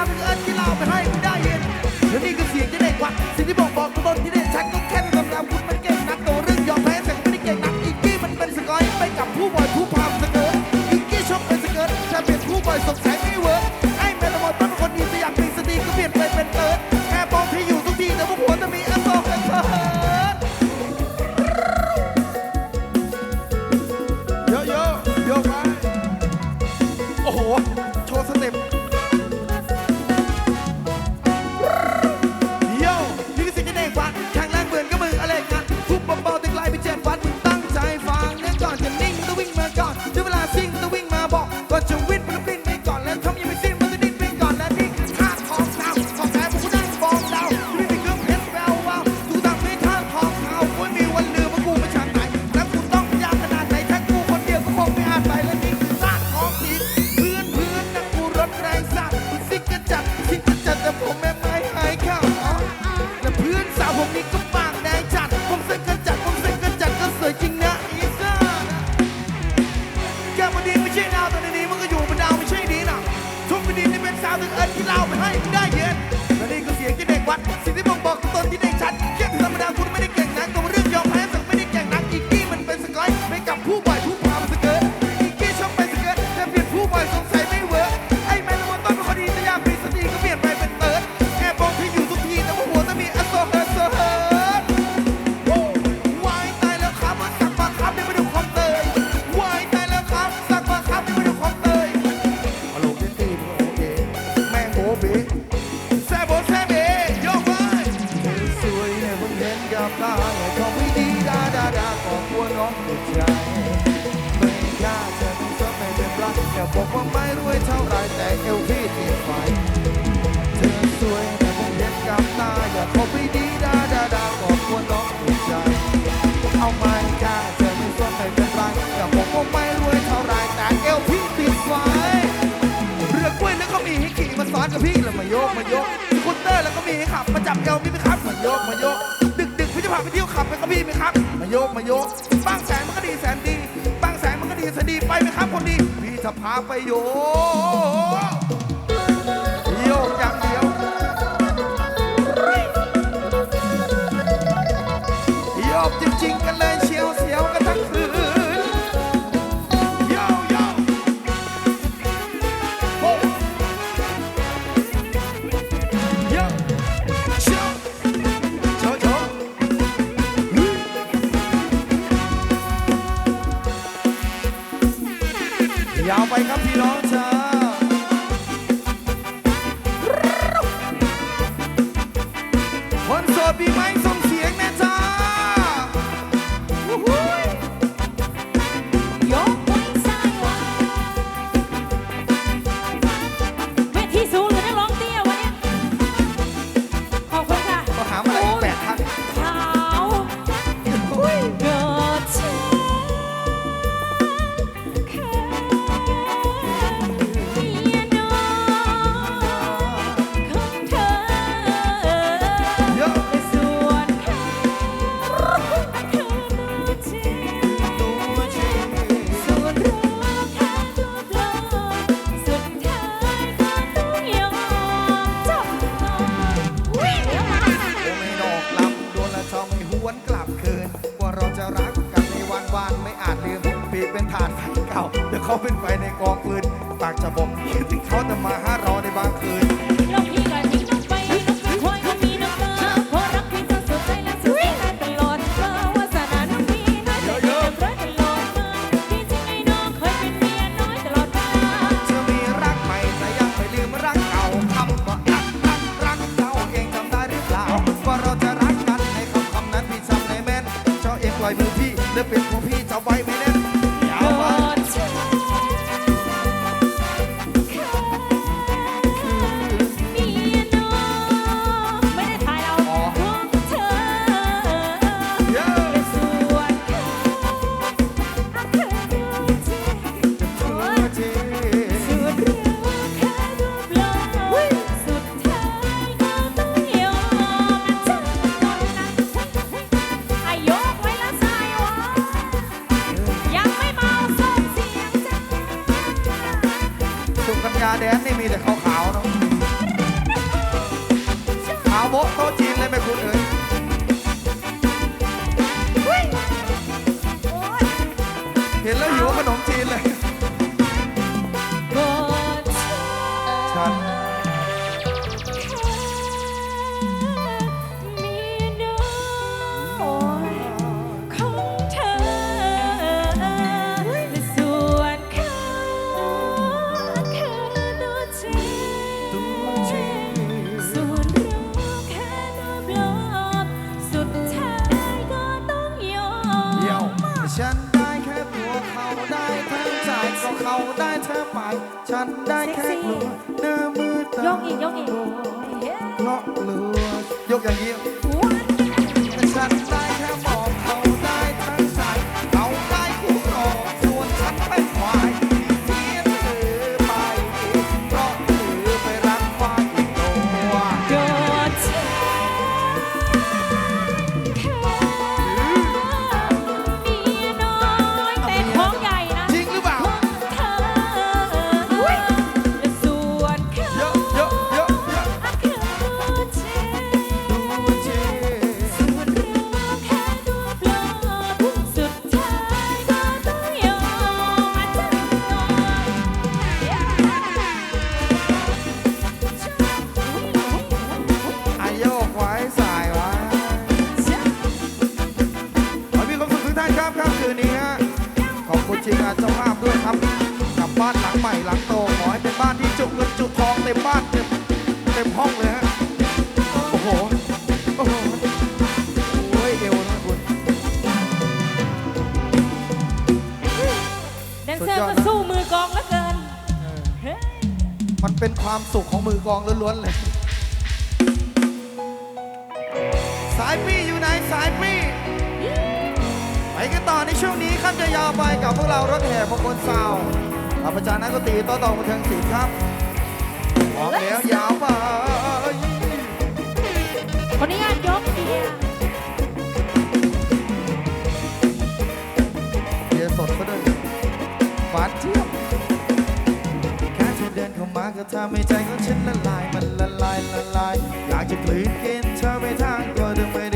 ามถึงเอิร์ธที่เราไปให้คุณได้ยินและนี่คือเสียงที่ได้กวักสิ่งที่บอกบอกทุกคนที่ได้ชักก็แค่กำลังคุณมันเก่งนักตัวเรื่องยอมแพ้แต่ก็ไม่ได้เก่งนักอีกกี้มันเป็นสกอยไปกับผู้บอยผู้พามสเกิร์ตอีกกี้ชอบเป็นสเกิร์ตจะเป็นผู้บอยสดแสง มันซ้อนกับพี่แล้วมาโยกมาโยกคุเตอร์แล้วก็มีขับมาจับเอวพี่ไหมครับมาโยกมาโยก ดึกดึกพี่จะพาไปเที่ยวขับไปกับพี่ไหมครับ มาโยกมาโยกบางแสนมันก็ดีแสนดีบางแสนมันก็ดีแสนดีไปไหมครับคนดีพี่จะพาไปโยก ปีเป็นฐานไฟเก่าเดี๋ยวเขาเป็นไฟในกองปืนปากจะบอกพี่ถึงเขาจะมาหาเราในบางคืน เราพี่ก็ทิ้งน้องไปน้คือมีน้ำตาพอรักพี่ก็สดใจและสดใจตลอดเพราะาสนาน้องมีน้อยแต่เดิรักตลอดมาพี่จึงให้น้องคยเป็นเมียน้อยตลอดมาจะมีรักใหม่แต่ยังไม่ลืมรักเก่าคำว่ารักรักรักเจ้าเองจำได้หรือเปล่าว่าเราจะรักกันในคำคำนั้นพี่จำในแมนจ้เองปล่อมือพี่และเป็นของพี่จะไว้ไม่ได้ ขาวๆเนาะขาวโบ๊ะโต๊ะจีนเลยไหมคุณเอ๋ย ได้แค่กลั บ้านเต็มเต็มห้องเลยฮะ โอ้โห โอ้โห โอ้ยเอวนะคุณ แดนเซอร์ก็สู้มือกลองเหลือเกินเฮ้ยมันเป็นความสุขของมือกลองล้วนๆเลย สายปี้อยู่ไหนสายปี้ไปกันต่อในช่วงนี้ครับจะยาวไปกับพวกเรารถแห่พงคนสาวอาจารย์นักดนตรีโต้อตองบันเทิงศิลป์ครับ ออกแล้วยาวไปขออนุญาตยกเกียร์เบียร์สดซะด้วยหวานเจี๊ยบแค่เธอเดินเข้ามาก็ทำให้ใจของฉันละลาย มันละลายละลาย อยากจะกลืนกินเธอไปทางตัวเธอไม่ได้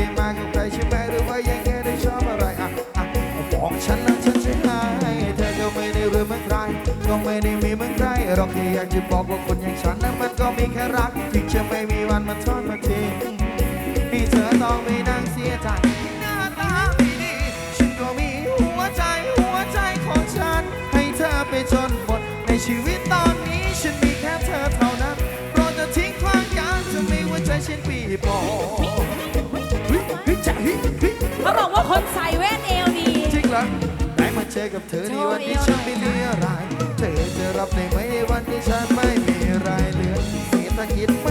หรอกแค่อยากจะบอกว่าคนอย่างฉันนั้นมันก็มีแค่รักที่จะไม่มีวันมาทอดมาทิ้งที่เธอต้องไม่นั่งเสียใจหน้าตาไม่ดีฉันก็มีหัวใจหัวใจของฉัน ให้เธอไปจนหมดในชีวิตตอนนี้ฉันมีแค่เธอเท่านั้นโปรดจะทิ้งขว้างยางจะมีหัวใจฉันปีโป้เฮ้ยเฮ้ยจะเฮ้ยเฮ้ยเขาบอกว่าคนใส่แว่นเอวดีจริงเหรอ เจอกับเธอในวันที่ฉันไม่มีอะไร เธอจะรับได้ไหมวันที่ฉันไม่มีรายเหลือเศรษฐกิจไม่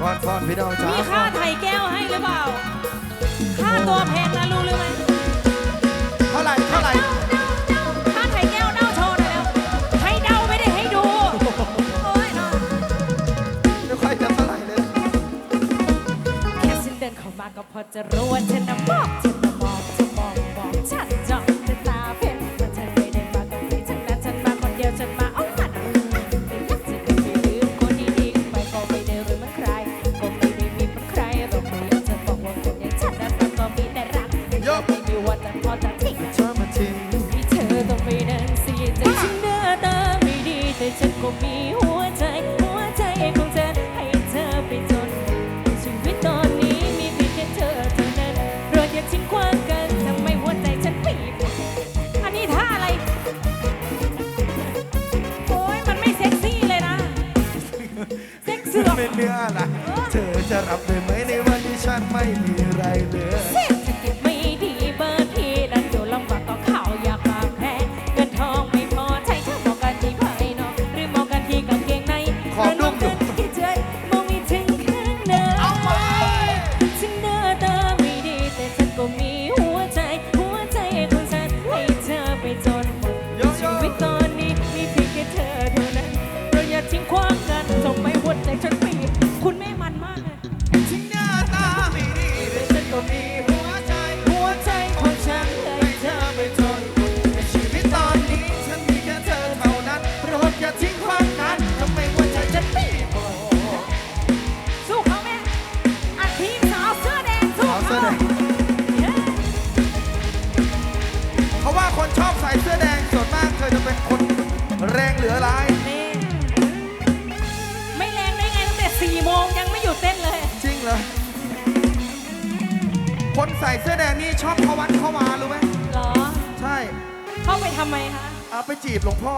ฟอนฟอนพี่น้องจ๋ามีค่าไถ่แก้วให้หรือเปล่า ค่าตัวแพงนะรู้หรือไม่เท่าไหร่เท่าไหร่ค่าไถ่แก้วเน่าโชว์หน่อยแล้ว ให้เดาไม่ได้ให้ดู โอ้ยเนาะไม่ค่อยจะเท่าไหร่เลย แค่ฉันเดินเข้ามาก็พอจะรู้ว่าเธอน่ะมองเธอน่ baby หลไม่แรงได้ไงตั้งแต่สี่โมงยังไม่หยุดเต้นเลย จริงเหรอ คนใส่เสื้อแดงนี่ชอบเขาวัดเข้ามารู้ไหม เหรอ ใช่เข้าไปทำไมคะ เอาไปจีบหลวงพ่อ